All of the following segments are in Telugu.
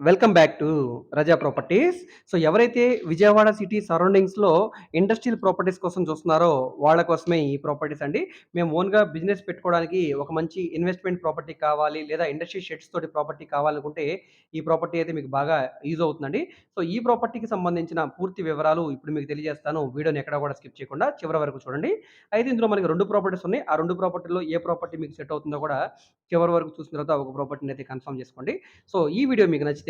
Welcome back to Raza properties. So, ఎవరైతే విజయవాడ సిటీ సరౌండింగ్స్‌లో ఇండస్ట్రియల్ ప్రాపర్టీస్ కోసం చూస్తున్నారో వాళ్ళ కోసమే ఈ ప్రాపర్టీస్ అండి. మేము ఓన్‌గా బిజినెస్ పెట్టుకోవడానికి ఒక మంచి ఇన్వెస్ట్‌మెంట్ ప్రాపర్టీ కావాలి లేదా ఇండస్ట్రీ షెడ్స్ తోటి ప్రాపర్టీ కావాలనుకుంటే ఈ ప్రాపర్టీ అయితే మీకు బాగా యూజ్ అవుతుందండి. సో, ఈ ప్రాపర్టీకి సంబంధించిన పూర్తి వివరాలు ఇప్పుడు మీకు తెలియజేస్తాను. వీడియోని ఎక్కడ కూడా స్కిప్ చేయకుండా చివరి వరకు చూడండి. అయితే ఇందులో మనకి రెండు ప్రాపర్టీస్ ఉన్నాయి. ఆ రెండు ప్రాపర్టీలో ఏ ప్రాపర్టీ మీకు సెట్ అవుతుందో కూడా చివరి వరకు చూసిన తర్వాత ఒక ప్రాపర్టీని అయితే కన్ఫర్మ్ చేసుకోండి. సో, ఈ వీడియో మీకు నచ్చితే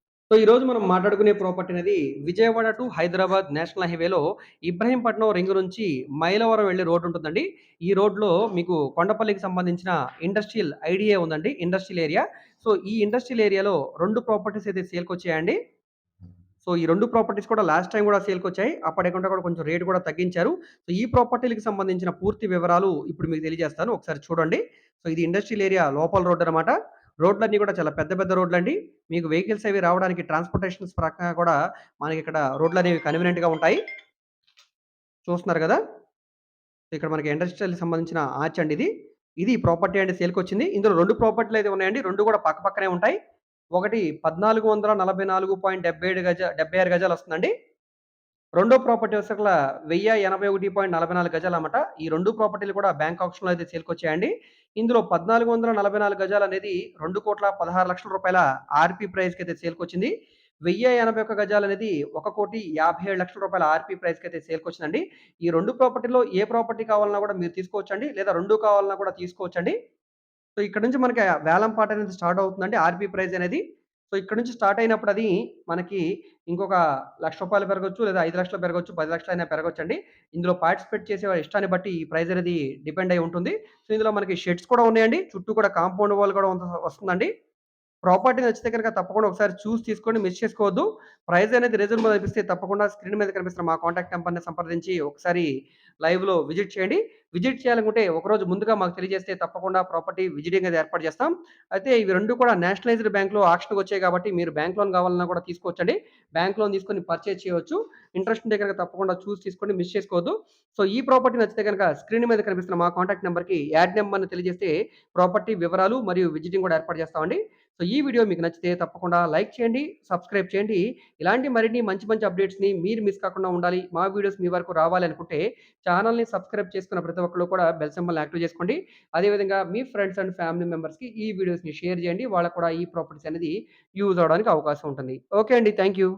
సో, ఈరోజు మనం మాట్లాడుకునే ప్రాపర్టీ అనేది విజయవాడ టు హైదరాబాద్ నేషనల్ హైవేలో ఇబ్రహీంపట్నం రింగ్ నుంచి మైలవరం వెళ్ళే రోడ్ ఉంటుందండి. ఈ రోడ్‌లో మీకు కొండపల్లికి సంబంధించిన ఇండస్ట్రియల్ ఐడియా ఉందండి. Industrial area. సో, ఈ ఇండస్ట్రియల్ ఏరియాలో రెండు ప్రాపర్టీస్ అయితే సేల్కి వచ్చాయండి సో, ఈ రెండు ప్రాపర్టీస్ కూడా లాస్ట్ టైం కూడా సేల్కి వచ్చాయి అప్పటికంటే కూడా కొంచెం రేటు కూడా తగ్గించారు. సో, ఈ ప్రాపర్టీలకి సంబంధించిన పూర్తి వివరాలు ఇప్పుడు మీకు తెలియజేస్తాను. ఒకసారి చూడండి. సో, ఇది ఇండస్ట్రియల్ ఏరియా లోపల రోడ్ అనమాట. రోడ్లన్నీ కూడా చాలా పెద్ద పెద్ద రోడ్లండి. మీకు వెహికల్స్ అవి రావడానికి ట్రాన్స్‌పోర్టేషన్స్ పరంగా కూడా మనకి ఇక్కడ రోడ్లు అనేవి కన్వీనియంట్‌గా ఉంటాయి. చూస్తున్నారు కదా ఇక్కడ మనకి ఇండస్ట్రియల్‌కి సంబంధించిన ఆర్చ్ అండి ఇది. ఇది ప్రాపర్టీ అండి సేల్‌కొచ్చింది. ఇందులో రెండు ప్రాపర్టీలు అయితే ఉన్నాయండి. రెండు కూడా పక్క పక్కనే ఉంటాయి. ఒకటి 1444.77 గజ డెబ్భై ఆరు గజాలు వస్తుందండి రెండో ప్రాపర్టీ వచ్చేసల వెయ్యి ఎనభై ఒకటి పాయింట్ నలభై నాలుగు గజాలు అన్నమాట ఈ రెండు ప్రాపర్టీలు కూడా బ్యాంక్ ఆప్షన్లో అయితే సేల్‌కొచ్చాయండి. ఇందులో పద్నాలుగు వందల నలభై నాలుగు గజాలు అనేది రెండు కోట్ల పదహారు లక్షల రూపాయల ఆర్‌పీ అయితే సేల్‌కొచ్చింది. 1081 గజాలనేది రూ. 1,57,00,000 ఆర్‌పీ అయితే సేల్‌కొచ్చిందండి. ఈ రెండు ప్రాపర్టీలో ఏ ప్రాపర్టీ కావాలన్నా కూడా మీరు తీసుకోవచ్చండి. లేదా రెండు కావాలన్నా కూడా తీసుకోవచ్చండి. సో, ఇక్కడ నుంచి మనకి వేలంపాట అనేది స్టార్ట్ అవుతుందండి. ఆర్‌పీ ప్రైస్ అనేది. సో, ఇక్కడ నుంచి స్టార్ట్ అయినప్పుడు అది మనకి ఇంకొక లక్ష రూపాయలు పెరగొచ్చు లేదా ఐదు 5,00,000 పెరగొచ్చు, 10,00,000 అయినా పెరగొచ్చండి. ఇందులో పార్టిసిపేట్ చేసే వారి ఇష్టాన్ని బట్టి ఈ ప్రైజ్ అనేది డిపెండ్ అయి ఉంటుంది. సో, ఇందులో మనకి షెడ్స్ కూడా ఉన్నాయండి. చుట్టూ కూడా కాంపౌండ్ వాల్ కూడా వస్తుందండి. ప్రాపర్టీ నచ్చితే కనుక తప్పకుండా ఒకసారి చూసి తీసుకోండి. మిస్ చేసుకోవద్దు. ప్రైస్ అనేది రీజనబుల్ అనిపిస్తే తప్పకుండా స్క్రీన్ మీద కనిపిస్తున్న మా కాంటాక్ట్ నెంబర్ని సంప్రదించి ఒకసారి లైవ్‌లో విజిట్ చేయండి. విజిట్ చేయాలనుకుంటే ఒకరోజు ముందుగా మాకు తెలియజేస్తే తప్పకుండా ప్రాపర్టీ విజిటింగ్ అనేది ఏర్పాటు చేస్తాం. అయితే ఇవి రెండు కూడా నేషనలైజ్డ్ బ్యాంక్‌లో ఆక్షన్‌కొచ్చాయి కాబట్టి మీరు బ్యాంక్ లోన్ కావాలన్నా కూడా తీసుకోవచ్చండి. బ్యాంక్ లోన్ తీసుకొని పర్చేజ్ చేయవచ్చు. ఇంట్రెస్ట్ ఉంటే కనుక తప్పకుండా చూసి తీసుకోండి. మిస్ చేసుకోవద్దు. సో, ఈ ప్రాపర్టీ నచ్చితే కనుక స్క్రీన్ మీద కనిపిస్తున్న మా కాంటాక్ట్ నెంబర్కి యాడ్ నెంబర్ని తెలియజేస్తే ప్రాపర్టీ వివరాలు మరియు విజిటింగ్ కూడా ఏర్పాటు చేస్తామండి. సో, ఈ వీడియో మీకు నచ్చితే తప్పకుండా లైక్ చేయండి, సబ్స్క్రైబ్ చేయండి. ఇలాంటి మరిన్ని మంచి మంచి అప్డేట్స్‌ని మీరు మిస్ కాకుండా ఉండాలి. మా వీడియోస్ మీ వరకు రావాలి అనుకుంటే ఛానల్ని సబ్స్క్రైబ్ చేసుకున్న ప్రతి ఒక్కరు కూడా బెల్ సింబల్ యాక్టివ్ చేసుకోండి. అదేవిధంగా మీ ఫ్రెండ్స్ అండ్ ఫ్యామిలీ మెంబర్స్‌కి ఈ వీడియోస్‌ని షేర్ చేయండి. వాళ్ళకి కూడా ఈ ప్రాపర్టీస్ అనేది యూజ్ అవ్వడానికి అవకాశం ఉంటుంది. ఓకే అండి. Thank you.